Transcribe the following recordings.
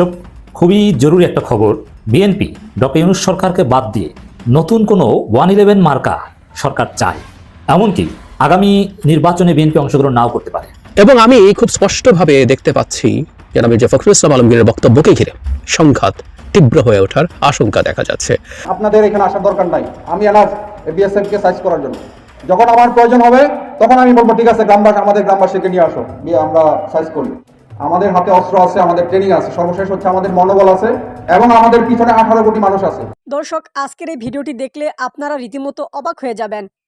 সব খুবই জরুরি একটা খবর বিএনপি ডক্টর ইউনুস সরকারকে বাদ দিয়ে নতুন কোনো ওয়ান ইলেভেন মার্কা সরকার চায় এমনকি আগামী নির্বাচনে বিএনপি অংশগ্রহণ নাও করতে পারে। এবং আমি খুব স্পষ্টভাবে দেখতে পাচ্ছি জনাব মির্জা ফখরুল ইসলাম আলমগীরের বক্তব্যকে ঘিরে সংঘাত তীব্র হয়ে ওঠার আশঙ্কা দেখা যাচ্ছে। আপনাদের এখানে আসার দরকার নাই। আমি এনাফ বিএসএফ কে সাইজ করার জন্য। যখন আমার প্রয়োজন হবে তখন আমি বলব ঠিক আছে গ্রামবাসী আমাদের গ্রামবাসীকে নিয়ে আসো। আমরা সাইজ করি আমাদের হাতে অস্ত্র আছে, আমাদের ট্রেনিং আছে। সর্বশেষ হচ্ছে আমাদের মনোবল আছে এবং আমাদের পিছনে আঠারো কোটি মানুষ আছে। দর্শক, আজকের এই ভিডিওটি দেখলে আপনারা রীতিমতো অবাক হয়ে যাবেন।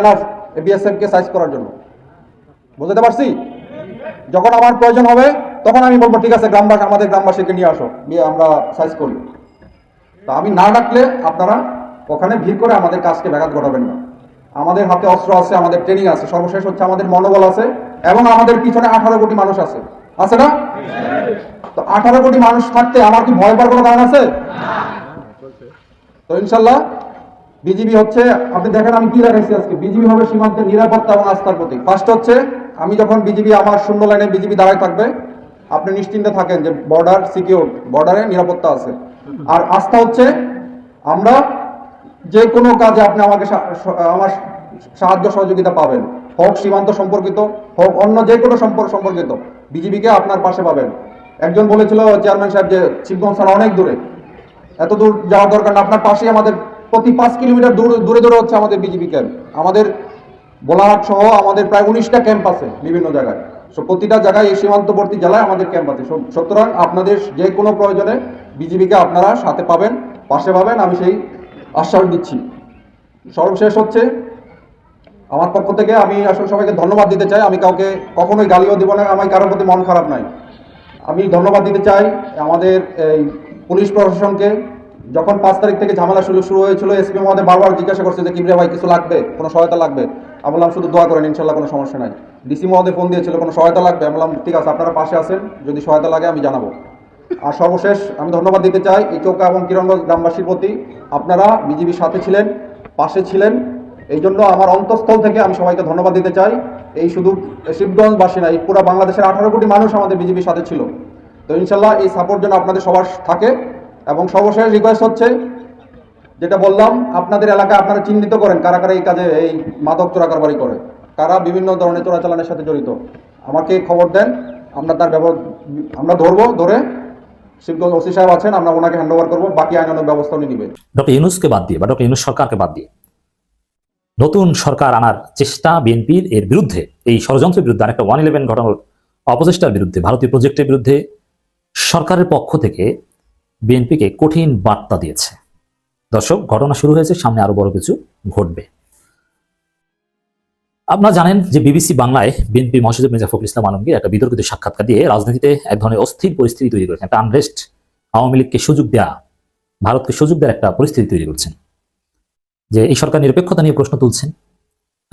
এনাফ সাইজ করার জন্য। বুঝতে পারছি? যখন আমার প্রয়োজন হবে, তখন আমি বলব, ঠিক আছে, গ্রামবাসী, আমাদের গ্রামবাসীকে নিয়ে আসো, নিয়ে আমরা সাইজ করি তা আমি না ডাকলে আপনারা ওখানে ভিড় করে আমাদের কাজকে ব্যাঘাত ঘটাবেন না। আমাদের হাতে অস্ত্র আছে, আমাদের ট্রেনিং আছে, সর্বশেষ হচ্ছে আমাদের মনোবল আছে এবং আমাদের পিছনে আঠারো কোটি মানুষ আছে। আছে না? তো আঠারো কোটি মানুষ থাকতে আমার কি ভয় পাওয়ার কোনো কারণ আছে? তো ইনশাল্লাহ বিজিবি হচ্ছে, আপনি দেখেন আমি কি দেখাইছি আজকে। বিজিবি হবে সীমান্তের নিরাপত্তা এবং আস্থার প্রতীক। ফার্স্ট হচ্ছে, আমি যখন বিজিবি আমার শূন্য লাইনে বিজিবি দাঁড়ায় থাকবে, আপনি নিশ্চিন্তে থাকেন যে বর্ডার সিকিউর বর্ডারে নিরাপত্তা আছে। আর আস্থা হচ্ছে, আমরা যে কোনো কাজে আপনি আমাকে আমার সাহায্য সহযোগিতা পাবেন। হোক সীমান্ত সম্পর্কিত, হোক অন্য যে কোনো সম্পর্ক সম্পর্কিত, বিজিবিকে আপনার পাশে পাবেন। একজন বলেছিল চেয়ারম্যান সাহেব যে শিবগঞ্জ থানা অনেক দূরে। এত দূর যাওয়ার দরকার না, আপনার পাশেই আমাদের প্রতি পাঁচ কিলোমিটার দূরে দূরে হচ্ছে আমাদের বিজিবি ক্যাম্প আমাদের বোলাহাট সহ আমাদের প্রায় উনিশটা ক্যাম্প আছে বিভিন্ন জায়গায়। সো প্রতিটা জায়গায় এই সীমান্তবর্তী জেলায় আমাদের ক্যাম্প আছে। সুতরাং আপনাদের যে কোনো প্রয়োজনে বিজিবিকে আপনারা সাথে পাবেন, পাশে পাবেন, আমি সেই আশ্বাস দিচ্ছি। সর্বশেষ হচ্ছে, আমার পক্ষ থেকে আমি আসলে সবাইকে ধন্যবাদ দিতে চাই। আমি কাউকে কখনোই গালিও দিব না, আমার কারোর প্রতি মন খারাপ নাই। আমি ধন্যবাদ দিতে চাই আমাদের এই পুলিশ প্রশাসনকে যখন পাঁচ তারিখ থেকে ঝামেলা শুরু শুরু হয়েছিল এসপি মহোদয় বারবার জিজ্ঞাসা করছে যে কিবরিয়া ভাই, কিছু লাগবে? কোনো সহায়তা লাগবে? আমি বললাম, শুধু দোয়া করেন, ইনশাল্লাহ কোনো সমস্যা নাই। ডিসি মহোদয় ফোন দিয়েছিল, কোনো সহায়তা লাগবে? আমি বললাম, ঠিক আছে, আপনারা পাশে আছেন, যদি সহায়তা লাগে আমি জানাব। আর সর্বশেষ, আমি ধন্যবাদ দিতে চাই এই চৌকা এবং কিরণগঞ্জ গ্রামবাসীর প্রতি। আপনারা বিজিবির সাথে ছিলেন, পাশে ছিলেন এই জন্য আমার অন্তঃস্থল থেকে আমি সবাইকে ধন্যবাদ দিতে চাই। এই শুধু শিবগঞ্জবাসী না, এই পুরো বাংলাদেশের আঠারো কোটি মানুষ আমাদের বিজেপির সাথে ছিল। তো ইনশাল্লাহ এই সাপোর্ট যেন আপনাদের সবার থাকে। এবং সর্বশেষ রিকোয়েস্ট হচ্ছে, যেটা বললাম, আপনাদের এলাকায় আপনারা চিহ্নিত করেন কারা কারা এই কাজে, এই মাদক চোরাকারবারি করে। কারা বিভিন্ন ধরনের চোরাচালানের সাথে জড়িত। আমাকে খবর দেন, আমরা তার ব্যবহার, আমরা ধরবো, ধরে শিবগঞ্জ ওসি সাহেব আছেন, আমরা ওনাকে হ্যান্ড ওভার করব, বাকি আইনানুক ব্যবস্থা উনি নেবেন ডক্টর ইউনুসকে বাদ দিয়ে বা ডক্টর ইউনুস সরকারকে বাদ দিয়ে। নতুন সরকার আনার চেষ্টা বিএনপির এর বিরুদ্ধে, এই ষড়যন্ত্রের বিরুদ্ধে আরেকটা ওয়ান ইলেভেন ঘটনার অপচেষ্টার বিরুদ্ধে, ভারতীয় প্রজেক্টের বিরুদ্ধে সরকারের পক্ষ থেকে বিএনপিকে কঠিন বার্তা দিয়েছে। দর্শক, ঘটনা শুরু হয়েছে, সামনে আরও বড় কিছু ঘটবে। আপনারা জানেন যে বিবিসি বাংলায় বিএনপি মহাসচিব মির্জা ফখরুল ইসলাম আলমগীর একটা বিতর্কিত সাক্ষাৎকার দিয়ে রাজনীতিতে এক ধরনের অস্থির পরিস্থিতি তৈরি করেছেন, একটা আনরেস্ট আওয়ামী লীগকে সুযোগ দেয়া, ভারতকে সুযোগ দেওয়ার একটা পরিস্থিতি তৈরি করছেন। যে এই সরকার নিরপেক্ষতা নিয়ে প্রশ্ন তুলছেন,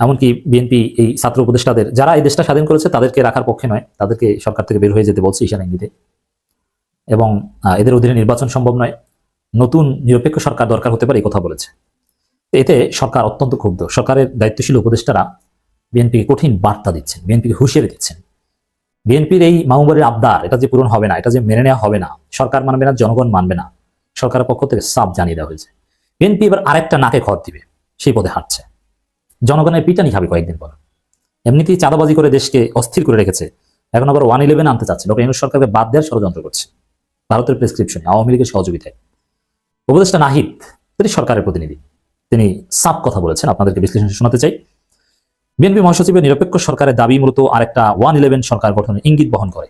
এমনকি বিএনপি এই ছাত্র উপদেষ্টাদের, যারা এই দেশটা স্বাধীন করেছে তাদেরকে রাখার পক্ষে নয়, তাদেরকে সরকার থেকে বের হয়ে যেতে বলছে ঈশান ইঙ্গিতে। এবং এদের অধীনে নির্বাচন সম্ভব নয়। নতুন নিরপেক্ষ সরকার দরকার হতে পারে এই কথা বলেছে। এতে সরকার অত্যন্ত ক্ষুব্ধ। সরকারের দায়িত্বশীল উপদেষ্টারা বিএনপিকে কঠিন বার্তা দিচ্ছেন, বিএনপিকে হুঁশিয়ারি দিচ্ছেন। বিএনপির এই মামুবাড়ির আবদার, এটা যে পূরণ হবে না, এটা যে মেনে নেওয়া হবে না, সরকার মানবে না, জনগণ মানবে না, সরকারের পক্ষ থেকে সাপ জানিয়ে দেওয়া হয়েছে। বিএনপি এবার আরেকটা নাকে খত দিবে, সেই পথে হাঁটছে। জনগণের পিটানি খাবে কয়েকদিন পর। এমনিতেই চাঁদাবাজি করে দেশকে অস্থির করে রেখেছে। এখন আবার ওয়ান ইলেভেন আনতে চাচ্ছে। ডক্টর ইউনুস সরকারকে বাদ দেওয়ার ষড়যন্ত্র করছে। ভারতের প্রেসক্রিপশনে আওয়ামী লীগের সহযোগিতায়। উপদেষ্টা নাহিদ, তিনি সরকারের প্রতিনিধি। তিনি সাপ কথা বলেছেন, আপনাদেরকে বিশ্লেষণ শোনাতে চাই। বিএনপি মহাসচিবের নিরপেক্ষ সরকারের দাবি মূলত আরেকটা ওয়ান ইলেভেন সরকার গঠনের ইঙ্গিত বহন করে।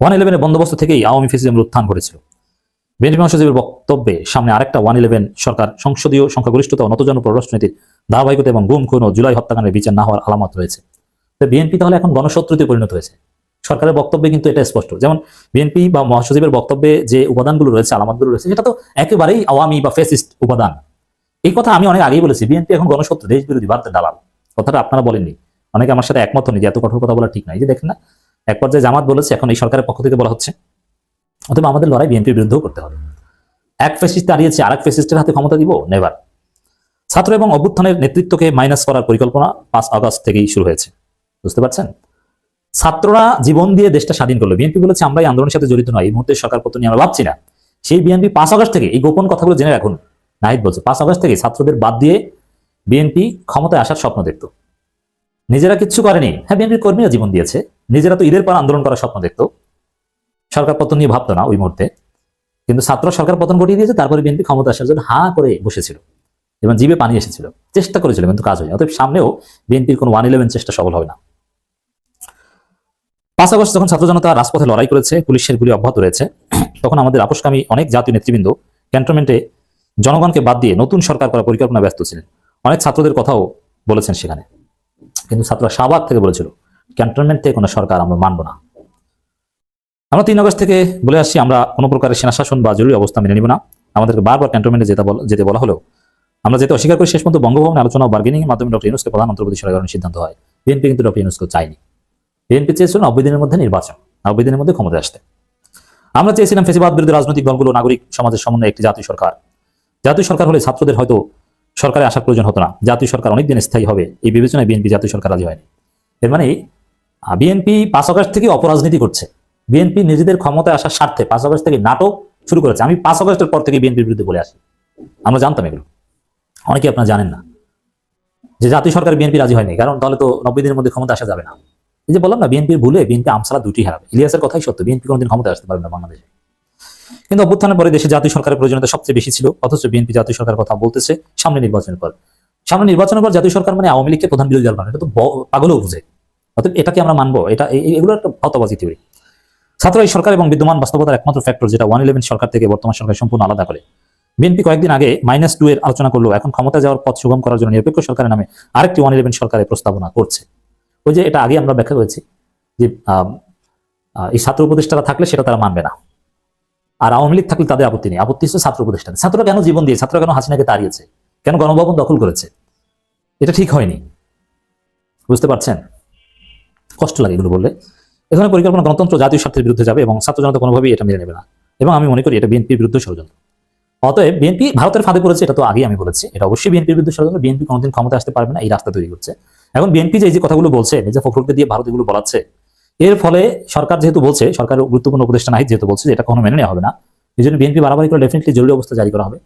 ওয়ান ইলেভেনের বন্দোবস্ত থেকেই আওয়ামী ফেসিজমের উত্থান ঘটেছিল। বিএনপি মহাসচিবের বক্তব্যে সামনে আরেকটা ওয়ান ইলেভেন সরকার সংসদীয় সংখ্যাগরিষ্ঠতা ও নতজন পররাষ্ট্রনীতির ধারাবাহিকতা এবং গুম, খুন ও জুলাই হত্যাকাণ্ডের বিচার না হওয়ার আলামত রয়েছে। বিএনপি তাহলে এখন গণশত্রুতে পরিণত হয়েছে। সরকারের বক্তব্যে কিন্তু এটা স্পষ্ট। যেমন বিএনপি বা মহাসচিবের বক্তব্যে যে উপাদানগুলো রয়েছে আলামতগুলো রয়েছে, সেটা তো একেবারেই আওয়ামী বা ফেসিস্ট উপাদান। এই কথা আমি অনেক আগেই বলেছি বিএনপি এখন গণশত্রু দেশ বিরোধী ভারতের দালাল। কথাটা আপনারা বলেননি। অনেকে আমার সাথে একমত হয়নি যে এত কঠোর কথা বলা ঠিক নয় এই যে দেখেন না এক পর্যায়ে জামাত বলেছে, এখন এই সরকারের পক্ষ থেকে বলা হচ্ছে, অথবা আমাদের লড়াই বিএনপির বিরুদ্ধেও করতে হবে। এক ফেসিস্ট দাঁড়িয়েছে আর এক ফেসিস্টের হাতে ক্ষমতা দিব? নেভার ছাত্র এবং অভ্যুত্থানের নেতৃত্বকে মাইনাস করার পরিকল্পনা পাঁচ আগস্ট থেকেই শুরু হয়েছে। বুঝতে পারছেন? ছাত্ররা জীবন দিয়ে দেশটা স্বাধীন করল। বিএনপি বলেছে আমরা এই আন্দোলনের সাথে জড়িত নয়। এই মুহূর্তে সরকার পতন নিয়ে আমরা ভাবছি না। সেই বিএনপি পাঁচ আগস্ট থেকে, এই গোপন কথাগুলো জেনে রাখুন। নাহিদ বলছে, পাঁচ আগস্ট থেকে ছাত্রদের বাদ দিয়ে বিএনপি ক্ষমতায় আসার স্বপ্ন দেখত। নিজেরা কিচ্ছু করেনি। হ্যাঁ বিএনপির কর্মীরা জীবন দিয়েছে। নিজেরা তো ঈদের পর আন্দোলন করার স্বপ্ন দেখত। সরকার পতন নিয়ে ভাবতো না ওই মুহূর্তে। কিন্তু ছাত্র সরকার পতন ঘটিয়ে দিয়েছে, তারপরে বিএনপি ক্ষমতা আসার জন্য হা করে বসেছিল। এবং জীবে পানি এসেছিল। চেষ্টা করেছিল, কিন্তু কাজ হয়নি। অতএব সামনেও বিএনপির কোনো ওয়ান ইলেভেন চেষ্টা সফল হবে না। পাঁচ আগস্ট যখন ছাত্র জনতা রাজপথে লড়াই করেছে, পুলিশের গুলি অব্যাহত রয়েছে, তখন আমাদের আপোষকামী অনেক জাতীয় নেতৃবৃন্দ ক্যান্টনমেন্টে জনগণকে বাদ দিয়ে নতুন সরকার করার পরিকল্পনা ব্যস্ত ছিলেন। অনেক ছাত্রদের কথাও বলেছেন সেখানে। কিন্তু ছাত্ররা শাহবাগ থেকে বলেছিল, ক্যান্টনমেন্ট থেকে কোনো সরকার আমরা মানব না। আমরা তিন আগস্ট থেকে বলে আসছি, আমরা কোনো প্রকারের সেনা শাসন বা জরুরি অবস্থা মেনে নিব না। আমাদেরকে বারবার ক্যান্টনমেন্টে যেতে যেতে বলা হলেও, আমরা যেতে অস্বীকার করে। শেষ পর্যন্ত বঙ্গভবনে আলোচনা ও বার্গেনিং এর মাধ্যমে ডক্টর ইউনুসকে প্রধান অন্তর্বর্তী সরকারের সিদ্ধান্ত হয়। বিএনপি কিন্তু ডক্টর ইউনুসকে চায়নি। বিএনপি চেয়েছিল নব্বই দিনের মধ্যে নির্বাচন, নব্বই দিনের মধ্যে ক্ষমতায় আসতে। আমরা চেয়েছিলাম ফেসিবাদ বিরোধী রাজনৈতিক দলগুলো নাগরিক সমাজের সমন্বয়ে একটি জাতীয় সরকার। জাতীয় সরকার হলে ছাত্রদের হয়তো সরকারে আসার প্রয়োজন হতো না। জাতীয় সরকার অনেকদিন স্থায়ী হবে, এই বিবেচনায় বিএনপি জাতীয় সরকার রাজি হয়নি। এর মানে বিএনপি পাঁচ আগস্ট থেকে অপরাজনীতি করছে। বিএনপি নিজেদের ক্ষমতায় আসার স্বার্থে পাঁচ আগস্ট থেকে নাটক শুরু করেছে। আমি পাঁচ আগস্টের পর থেকে বিএনপির বিরুদ্ধে বলে আসি। আমরা জানতাম এগুলো। অনেকে আপনারা জানেন না যে জাতীয় সরকার বিএনপি রাজি হয়নি, কারণ তাহলে তো নব্বই দিনের মধ্যে ক্ষমতা আসা যাবে না। এই যে বললাম না বিএনপির ভুলে বিএনপি আমসালা দুটি হারাবে। ইলিয়াসের কথাই সত্য বিএনপি কোনোদিন ক্ষমতায় আসতে পারবে না বাংলাদেশে। কিন্তু অভ্যুত্থানের পরে দেশে জাতীয় সরকারের প্রয়োজনীয়তা সবচেয়ে বেশি ছিল, অথচ বিএনপি জাতীয় সরকারের কথা বলতেছে সামনে নির্বাচনের পর। সামনে নির্বাচনের পর জাতীয় সরকার মানে আওয়ামী লীগকে প্রধান বিরোধী দল বানানো এটা তো পাগলও বুঝে। অতএব এটাকে আমরা মানবো, এটা এগুলো একটা হতবাজি থিওরি ছাত্র এই সরকার এবং বিদ্যমান বাস্তবতার একমাত্র ফ্যাক্টর যেটা ওয়ান ইলেভেন সরকার থেকে বর্তমান সরকার সম্পূর্ণ আলাদা করে। বিএনপি কয়েকদিন আগে মাইনাস টু এর আলোচনা করল, এখন ক্ষমতা যাওয়ার পথ সুগম করার জন্য নিরপেক্ষ সরকারের নামে আরেকটি ওয়ান ইলেভেন সরকারের প্রস্তাবনা করছে। ওই যে এটা আগে আমরা ব্যাখ্যা করেছি যে এই ছাত্র উপদেষ্টারা থাকলে সেটা তারা মানবে না। আর আওয়ামী লীগ থাকলে তাদের আপত্তি নেই। আপত্তি হচ্ছে ছাত্র উপদেষ্টা। ছাত্ররা কেন জীবন দিয়ে, ছাত্ররা কেন হাসিনাকে তাড়িয়েছে? কেন গণভবন দখল করেছে? এটা ঠিক হয়নি। বুঝতে পারছেন? কষ্ট লাগে এগুলো বললে। এ ধরনের পরিকল্পনা গণতন্ত্র জাতীয় স্বার্থের বিরুদ্ধে যাবে এবং ছাত্র জনতা কোনোভাবেই এটা মেনে নেবে না। এবং আমি মনে করি এটা বিএনপির বিরুদ্ধে ষড়যন্ত্র। অতএব বিএনপি ভারতের ফাঁদে পড়েছে, এটা তো আগেই আমি বলেছি। এটা অবশ্যই বিএনপির বিরুদ্ধে ষড়যন্ত্র। বিএনপি কোনোদিন ক্ষমতা আসতে পারবে না, এই রাস্তা তৈরি করছে। এখন বিএনপি যে এই যে কথাগুলো বলছে নিজে ফখরুলকে দিয়ে ভারত এগুলো বলাচ্ছে, এর ফলে সরকার যেহেতু বলছে সরকারের গুরুত্বপূর্ণ উপদেষ্টা নাই যেহেতু বলছে এটা কখনো মেনে নেওয়া হবে না। এই জন্য বিএনপি বাড়াবাড়ি করে ডেফিনেটলি জরুরি অবস্থা জারি করা হবে।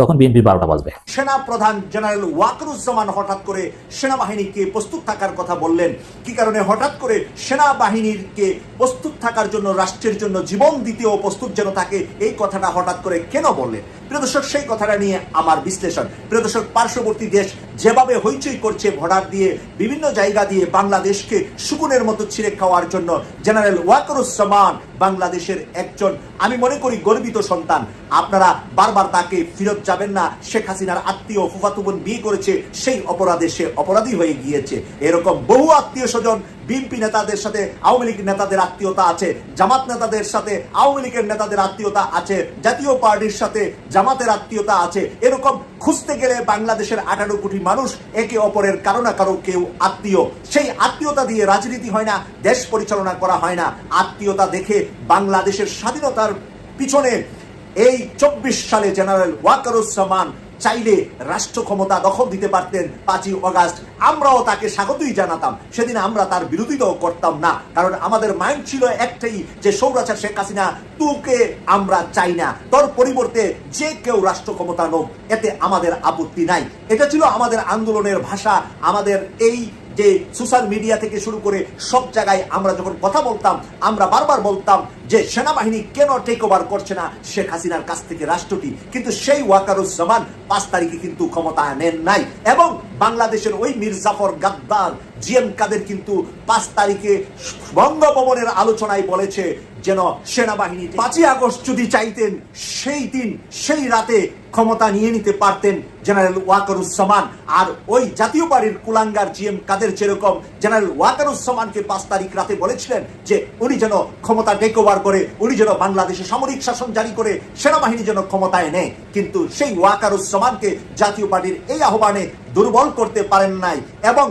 তখন বিএনপির বারোটা বাজবে। সেনা প্রধান জেনারেল ওয়াকরুজ্জামান হঠাৎ করে সেনাবাহিনীকে প্রস্তুত থাকার কথা বললেন। কি কারণে হঠাৎ করে সেনাবাহিনীকে প্রস্তুত থাকার জন্য, রাষ্ট্রের জন্য জীবন দিতেও প্রস্তুত যেন থাকে, এই কথাটা হঠাৎ করে কেন বললেন? প্রিয় দর্শক, সেই কথাটা নিয়ে আমার বিশ্লেষণ। প্রিয় দর্শক, পার্শ্ববর্তী দেশ যেভাবে হইচই করছে ভোটার দিয়ে, বিভিন্ন জায়গা দিয়ে বাংলাদেশকে সুগুনের মতো ছিঁড়ে খাওয়ার জন্য জেনারেল ওয়াকরুজ্জামান বাংলাদেশের একজন, আমি মনে করি, গর্বিত সন্তান। আপনারা বারবার তাকে ফিরত যাবেন না। শেখ হাসিনার আত্মীয় ফুফাতুবন বিয়ে করেছে, সেই অপরাধে সে অপরাধী হয়ে গিয়েছে। এরকম বহু আত্মীয় স্বজন বিএনপি নেতাদের সাথে, আওয়ামী লীগ নেতাদের আত্মীয়তা আছে, জামাত নেতাদের সাথে, আওয়ামী লীগের নেতাদের আত্মীয়তা আছে, জাতীয় পার্টির সাথে জামাতের আত্মীয়তা আছে। এরকম খুঁজতে গেলে বাংলাদেশের আঠারো কোটি মানুষ একে অপরের কারও না কারও কেউ আত্মীয়। সেই আত্মীয়তা দিয়ে রাজনীতি হয় না, দেশ পরিচালনা করা হয় না। আত্মীয়তা দেখে বাংলাদেশের স্বাধীনতার পিছনে এই চব্বিশ সালে জেনারেল ওয়াকারুজ্জামান চাইলে রাষ্ট্র ক্ষমতা দখল দিতে পারতেন পাঁচই অগাস্ট। আমরাও তাকে স্বাগতই জানাতাম। সেদিন আমরা তার বিরোধিতাও করতাম না। কারণ আমাদের মাইন্ড ছিল একটাই যে সৌরাচার শেখ হাসিনা তোকে আমরা চাই না। তোর পরিবর্তে যে কেউ রাষ্ট্র ক্ষমতা নোক, এতে আমাদের আপত্তি নাই। এটা ছিল আমাদের আন্দোলনের ভাষা, আমাদের এই যে সোশ্যাল মিডিয়া থেকে শুরু করে সব জায়গায় আমরা যখন কথা বলতাম, আমরা বারবার বলতাম যে সেনাবাহিনী কেন টেক ওভার করছে না শেখ হাসিনার কাছ থেকে রাষ্ট্রটি। কিন্তু সেই ওয়াকারুজ্জামান পাঁচ তারিখে কিন্তু ক্ষমতা নেন নাই। এবং বাংলাদেশের ওই মির্জাফর জাফর গাদ্দার জি এম কাদের কিন্তু পাঁচ তারিখে বঙ্গভবনের আলোচনায় বলেছে যেন সেনাবাহিনী পাঁচই আগস্ট যদি চাইতেন সেই দিন সেই রাতে ক্ষমতা নিয়ে নিতে পারতেন জেনারেল ওয়াকারুজ্জামান। আর ওই জাতীয় পার্টির কুলাঙ্গার জি এম কাদের যেরকম জেনারেল ওয়াকারুজ্জামানকে পাঁচ তারিখ রাতে বলেছিলেন যে উনি যেন ক্ষমতা টেক ওভার করে উনি যেন বাংলাদেশে সামরিক শাসন জারি করে সেনাবাহিনী যেন ক্ষমতায় নেয়। কিন্তু সেই ওয়াকারুজ্জামানকে জাতীয় পার্টির এই আহ্বানে দুর্বল করতে পারেন নাই। এবং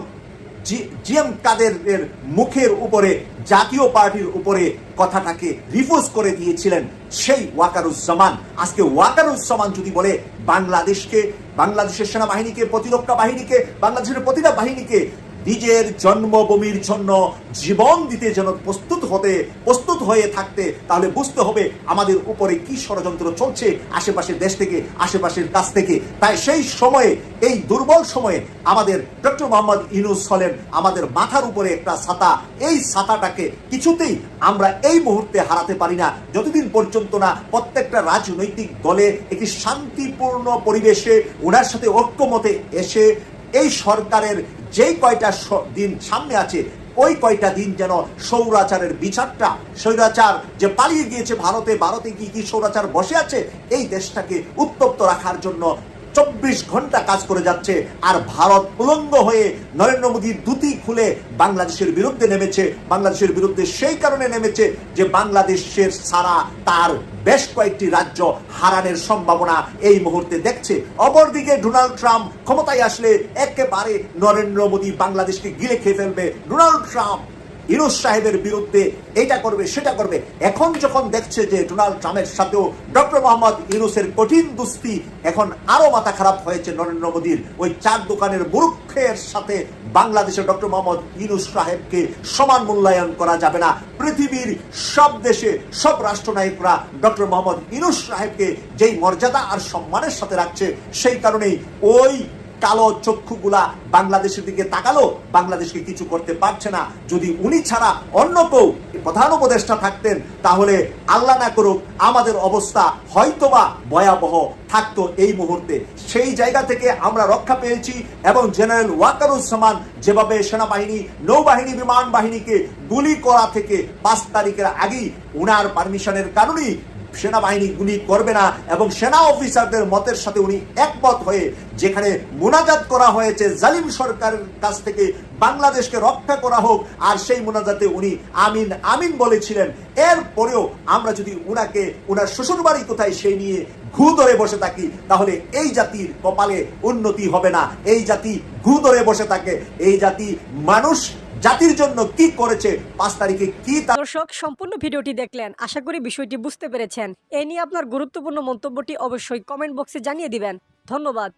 জি এম কাদের এর মুখের উপরে, জাতীয় পার্টির উপরে কথাটাকে রিফোজ করে দিয়েছিলেন সেই ওয়াকারুজ্জামান। আজকে ওয়াকারুজ্জামান যদি বলে, বাংলাদেশকে, বাংলাদেশের সেনাবাহিনীকে, প্রতিরক্ষা বাহিনীকে, বাংলাদেশের প্রতিটা বাহিনীকে নিজের জন্মভূমির জন্য জীবন দিতে যেন প্রস্তুত হতে, প্রস্তুত হয়ে থাকতে, তাহলে বুঝতে হবে আমাদের উপরে কি ষড়যন্ত্র চলছে আশেপাশের দেশ থেকে, আশেপাশের কাছ থেকে। তাই সেই সময়ে, এই দুর্বল সময়ে আমাদের ডক্টর মোহাম্মদ ইউনুস হলেন আমাদের মাথার উপরে একটা ছাতা। এই ছাতাটাকে কিছুতেই আমরা এই মুহূর্তে হারাতে পারি না। যতদিন পর্যন্ত না প্রত্যেকটা রাজনৈতিক দলে একটি শান্তিপূর্ণ পরিবেশে ওনার সাথে ঐক্যমতে এসে এই সরকারের যেই কয়টা দিন সামনে আছে, ওই কয়টা দিন যেন সৌরাচারের বিচারটা সৌরাচার যে পালিয়ে গিয়েছে ভারতে ভারতে কি কি সৌরাচার বসে আছে, এই দেশটাকে উত্তপ্ত রাখার জন্য চব্বিশ ঘণ্টা কাজ করে যাচ্ছে আর ভারত উলঙ্গ হয়ে নরেন্দ্র মোদীর দুটি খুলে বাংলাদেশের বিরুদ্ধে নেমেছে। বাংলাদেশের বিরুদ্ধে সেই কারণে নেমেছে যে বাংলাদেশের সারা তার বেশ কয়েকটি রাজ্য হারানোর সম্ভাবনা এই মুহূর্তে দেখছে। অপরদিকে ডোনাল্ড ট্রাম্প ক্ষমতায় আসলে একেবারে নরেন্দ্র মোদী বাংলাদেশকে গিলে খেয়ে ফেলবে। ডোনাল্ড ট্রাম্প ইউনুস সাহেবের বিরুদ্ধে এটা করবে, সেটা করবে। এখন যখন দেখছে যে ডোনাল্ড ট্রাম্পের সাথেও ডক্টর মোহাম্মদ ইউনুসের কঠিন দুস্তি, এখন আরও মাথা খারাপ হয়েছে নরেন্দ্র মোদীর। ওই চার দোকানের মূর্খের সাথে বাংলাদেশের ডক্টর মোহাম্মদ ইউনুস সাহেবকে সমান মূল্যায়ন করা যাবে না। পৃথিবীর সব দেশে, সব রাষ্ট্রনায়করা ডক্টর মোহাম্মদ ইউনুস সাহেবকে যেই মর্যাদা আর সম্মানের সাথে রাখছে, সেই কারণেই ওই কালো চক্ষুগুলা বাংলাদেশের দিকে তাকালো, বাংলাদেশকে কিছু করতে পারছে না। যদি উনি ছাড়া অন্য কেউ প্রধান উপদেষ্টা থাকতেন, তাহলে আল্লাহ না করুক, আমাদের অবস্থা হয়তোবা ভয়াবহ থাকতো এই মুহূর্তে। সেই জায়গা থেকে আমরা রক্ষা পেয়েছি এবং জেনারেল ওয়াকারুজ্জামান যেভাবে সেনাবাহিনী, নৌবাহিনী, বিমান বাহিনীকে গুলি করা থেকে পাঁচ তারিখের আগেই উনার পারমিশনের কারণেই সেনাবাহিনী গুলি করবে না এবং সেনা অফিসারদের মতের সাথে উনি একমত হয়ে যেখানে মোনাজাত করা হয়েছে, জালিম সরকারের কাছ থেকে বাংলাদেশকে রক্ষা করা হোক, আর সেই মোনাজাতে উনি আমিন আমিন বলেছিলেন। এরপরেও আমরা যদি উনাকে, উনার শ্বশুরবাড়ি কোথায় সেই নিয়ে ঘু ধরে বসে থাকি, তাহলে এই জাতির কপালে উন্নতি হবে না। এই জাতি ঘু ধরে বসে থাকে। এই জাতি মানুষ জাতির জন্য কি করেছে পাঁচ তারিখে কি দর্শক, সম্পূর্ণ ভিডিওটি দেখলেন। আশা করি বিষয়টি বুঝতে পেরেছেন। এ নিয়ে আপনার গুরুত্বপূর্ণ মন্তব্যটি অবশ্যই কমেন্ট বক্সে জানিয়ে দিবেন। ধন্যবাদ।